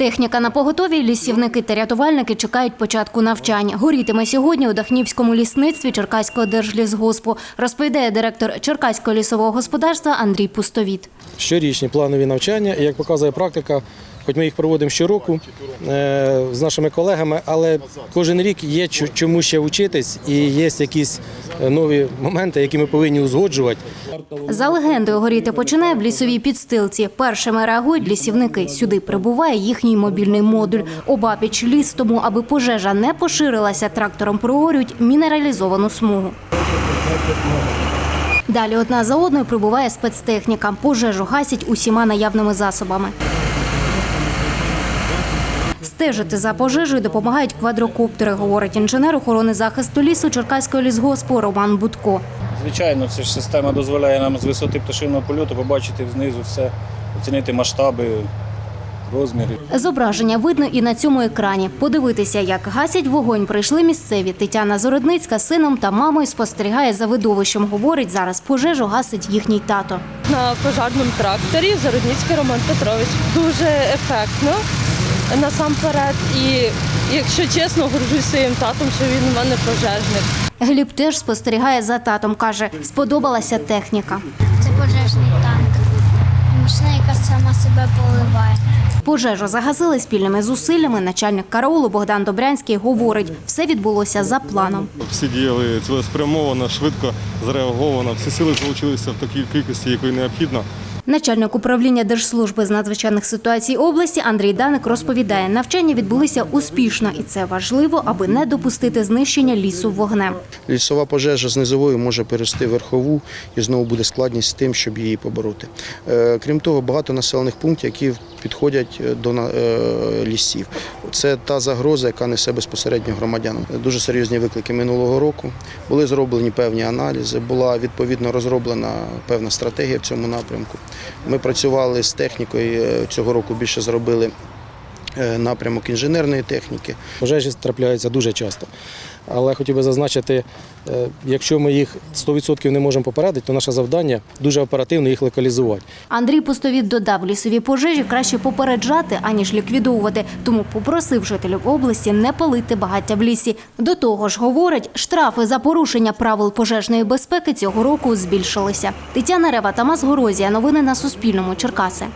Техніка на поготові, лісівники та рятувальники чекають початку навчань. Горітиме сьогодні у Дахнівському лісництві Черкаського держлісгоспу, розповідає директор Черкаського лісового господарства Андрій Пустовіт. щорічні планові навчання, як показує практика, хоч ми їх проводимо щороку е, з нашими колегами, але кожен рік є чому ще вчитись, і є якісь е, нові моменти, які ми повинні узгоджувати. За легендою, горіти починає в лісовій підстилці. Першими реагують лісівники. Сюди прибуває їхній мобільний модуль. Обабіч ліс, тому аби пожежа не поширилася, трактором проорюють мінералізовану смугу. Далі одна за одною прибуває спецтехніка. Пожежу гасять усіма наявними засобами. Стежити за пожежею допомагають квадрокоптери, говорить інженер охорони захисту лісу Черкаського лісгоспу Роман Будко. Звичайно, ця ж система дозволяє нам з висоти пташиного польоту побачити знизу все, оцінити масштаби, розміри. Зображення видно і на цьому екрані. Подивитися, як гасять вогонь, прийшли місцеві. Тетяна Зородницька з сином та мамою спостерігає за видовищем. Говорить, зараз пожежу гасить їхній тато. на пожарному тракторі Зародніцький Роман Петрович. Дуже ефектно насамперед. І якщо чесно, горжусь своїм татом, що він у мене пожежник. Гліб теж спостерігає за татом. Каже, сподобалася техніка. Це пожежний танк. Машина, яка сама себе поливає. Пожежу загасили спільними зусиллями. Начальник караулу Богдан Добрянський говорить, все відбулося за планом. Всі діяли цілеспрямовано, швидко зреаговано. Всі сили залучилися в такій кількості, якої необхідно. Начальник управління Держслужби з надзвичайних ситуацій області Андрій Даник розповідає, навчання відбулися успішно, і це важливо, аби не допустити знищення лісу вогнем. Лісова пожежа з низової може перейти верхову і знову буде складність з тим, щоб її побороти. Е, Крім того, багато населених пунктів, які підходять е, до е, лісів. Це та загроза, яка несе безпосередньо громадянам. Дуже серйозні виклики минулого року. Були зроблені певні аналізи, була відповідно розроблена певна стратегія в цьому напрямку. Ми працювали з технікою е, цього року. Більше зробили напрямок інженерної техніки. Пожежі трапляються дуже часто. Але хотів би зазначити, е, якщо ми їх 100% не можемо попередити, то наше завдання дуже оперативно їх локалізувати. Андрій Пустовіт додав, лісові пожежі краще попереджати, аніж ліквідовувати. Тому попросив жителів області не палити багаття в лісі. До того ж, говорить, штрафи за порушення правил пожежної безпеки цього року збільшилися. Тетяна Рева, Тамас Горозія. Новини на Суспільному. Черкаси.